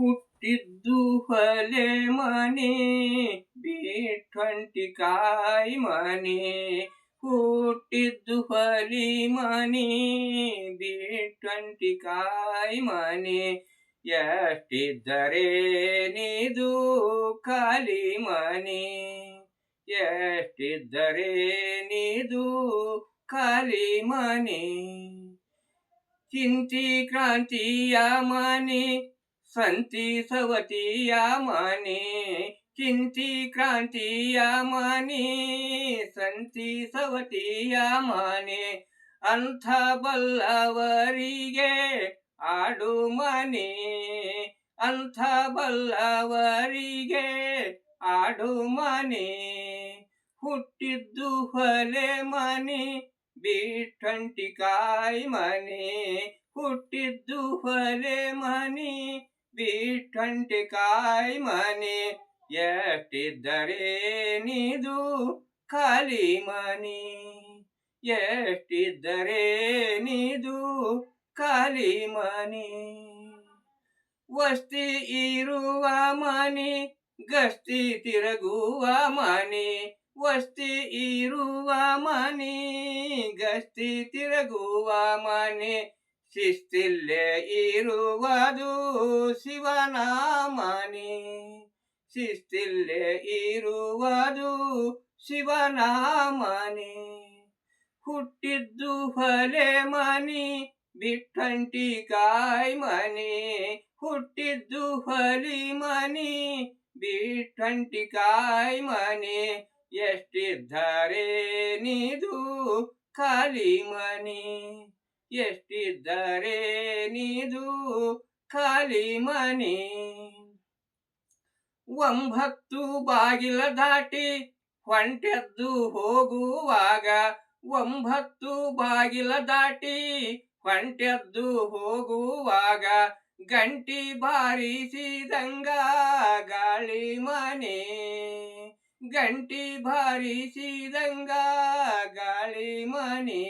ಹುಟ್ಟಿದ್ದು ಹೊಲೆ ಮನೆ ಬಿಟ್ಟಂಟಿ ಕಾಯಿ ಮನೆ. ಹುಟ್ಟಿದ್ದು ಹೊಲಿ ಮನೆ ಬಿಟ್ಟಂಟಿ ಕಾಯಿ ಮನೆ. ಎಷ್ಟಿದ್ದರೆ ನೀದು ಖಾಲಿ ಮನೆ. ಎಷ್ಟಿದ್ದರೆ ನೀದು ಖಾಲಿ ಮನೆ. ಚಿಂತಿ ಕ್ರಾಂತಿಯ ಮನೆ ಸಂತಿ ಸವತಿಯ ಮನೆ ಚಿಂತಿ ಕ್ರಾಂತಿಯ ಮನೆ ಸಂತಿ ಸವತಿಯ ಮನೆ ಅಂಥ ಬಲ್ಲವರಿಗೆ ಆಡು ಮನೆ ಅಂಥ ಬಲ್ಲವರಿಗೆ ಆಡು ಮನೆ ಹುಟ್ಟಿದ್ದು ಹೊಲೆ ಮನೆ ಬಿಟ್ಟಂಟಿ ಕಾಯಿ ಮನೆ ಹುಟ್ಟಿದ್ದು ಹೊಲೆ ಮನೆ ಬಿಟ್ಟಂಟಿ ಕಾಯಿ ಮನೆ ಎಷ್ಟಿದ್ದರೆ ನೀದು ಖಾಲಿ ಮನೆ ಎಷ್ಟಿದ್ದರೆ ನೀದು ಖಾಲಿ ಮನೆ ವಸ್ತಿ ಇರುವ ಮನೆ, ಗಸ್ತಿ ತಿರುಗುವ ಮನೆ. ವಸ್ತಿ ಇರುವ ಮನೆ, ಗಸ್ತಿ ತಿರುಗುವ ಮನೆ. ಶಿಸ್ತಿಲ್ಲೇ ಇರುವುದು ಶಿವನಾಮನಿ. ಮನೆ ಶಿಸ್ತಿಲ್ಲೇ ಇರುವುದು ಶಿವನಾಮನಿ. ಮನೆ ಹುಟ್ಟಿದ್ದು ಹೊಲೆ ಮನಿ, ಬಿಟ್ಟಂಟಿ ಕಾಯ್ ಮನಿ. ಹುಟ್ಟಿದ್ದು ಹೊಲಿ ಮನಿ, ಬಿಟ್ಟಂಟಿ ಕಾಯ್ ಮನಿ. ಎಷ್ಟಿದ್ದಾರೆ ನೀದು ಖಾಲಿ ಮನೆ. ಎಷ್ಟಿದ್ದಾರೆ ನೀದು ಖಾಲಿ ಮನೆ ಒಂಬತ್ತು ಬಾಗಿಲ ದಾಟಿ ಹೊಂಟೆದ್ದು ಹೋಗುವಾಗ ಒಂಬತ್ತು ಬಾಗಿಲ ದಾಟಿ ಹೊಂಟೆದ್ದು ಹೋಗುವಾಗ ಗಂಟಿ ಬಾರಿಸಿದಂಗ ಗಾಳಿ ಮನೆ ಗಂಟಿ ಬಾರಿಸಿದಂಗ ಗಾಳಿ ಮನೆ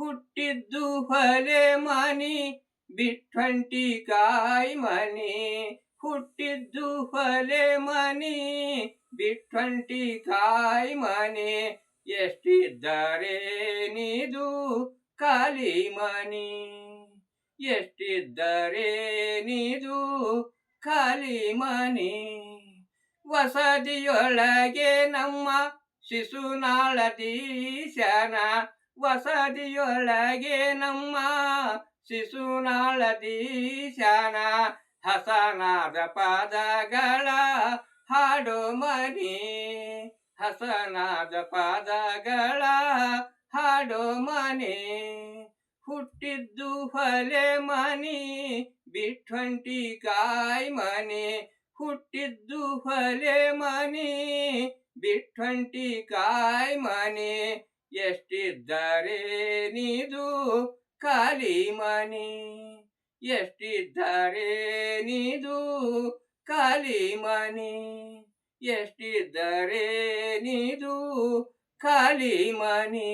ಹುಟ್ಟಿದ್ದು ಹೊಲೆ ಮನಿ ಬಿಟ್ಟಂಟಿ ಕಾಯಿ ಮನಿ. ಹುಟ್ಟಿದ್ದು ಹೊಲೆ ಮನಿ ಬಿಟ್ಟಂಟಿ ಕಾಯಿ ಮನೆ. ಎಷ್ಟಿದ್ದಾರೆ ನೀದು ಕಾಲಿ ಮನಿ? ಎಷ್ಟಿದ್ದರೆ ನೀದು ಖಾಲಿ ಮನಿ? ವಸದಿಯೊಳಗೆ ನಮ್ಮ ಶಿಶುನಾಳದೀಶನ ವಸದಿಯೊಳಗೆ ನಮ್ಮ ಶಿಶುನಾಳದೀಶನ ಹಸನಾದ ಪಾದಗಳ ಹಾಡು ಮನಿ. ಹಸನಾದ ಪಾದಗಳ ಹಾಡು ಮನೆ. ಹುಟ್ಟಿದ್ದು ಹೊಲೆ ಮನಿ, ಬಿಟ್ವಂಟಿ ಕಾಯಿ ಮನೆ. ಹುಟ್ಟಿದ್ದು ಹೊಲೆ ಮನಿ, ಬಿಟ್ವಂಟಿ ಕಾಯಿ ಮನೆ. ಎಷ್ಟಿದ್ದಾರೆ ನೀದು ಖಾಲಿ ಮನೆ ಎಷ್ಟಿದ್ದಾರೆ ನೀದು ಖಾಲಿ ಮನೆ ಎಷ್ಟಿದ್ದಾರೆ ನೀದು ಖಾಲಿ ಮನೆ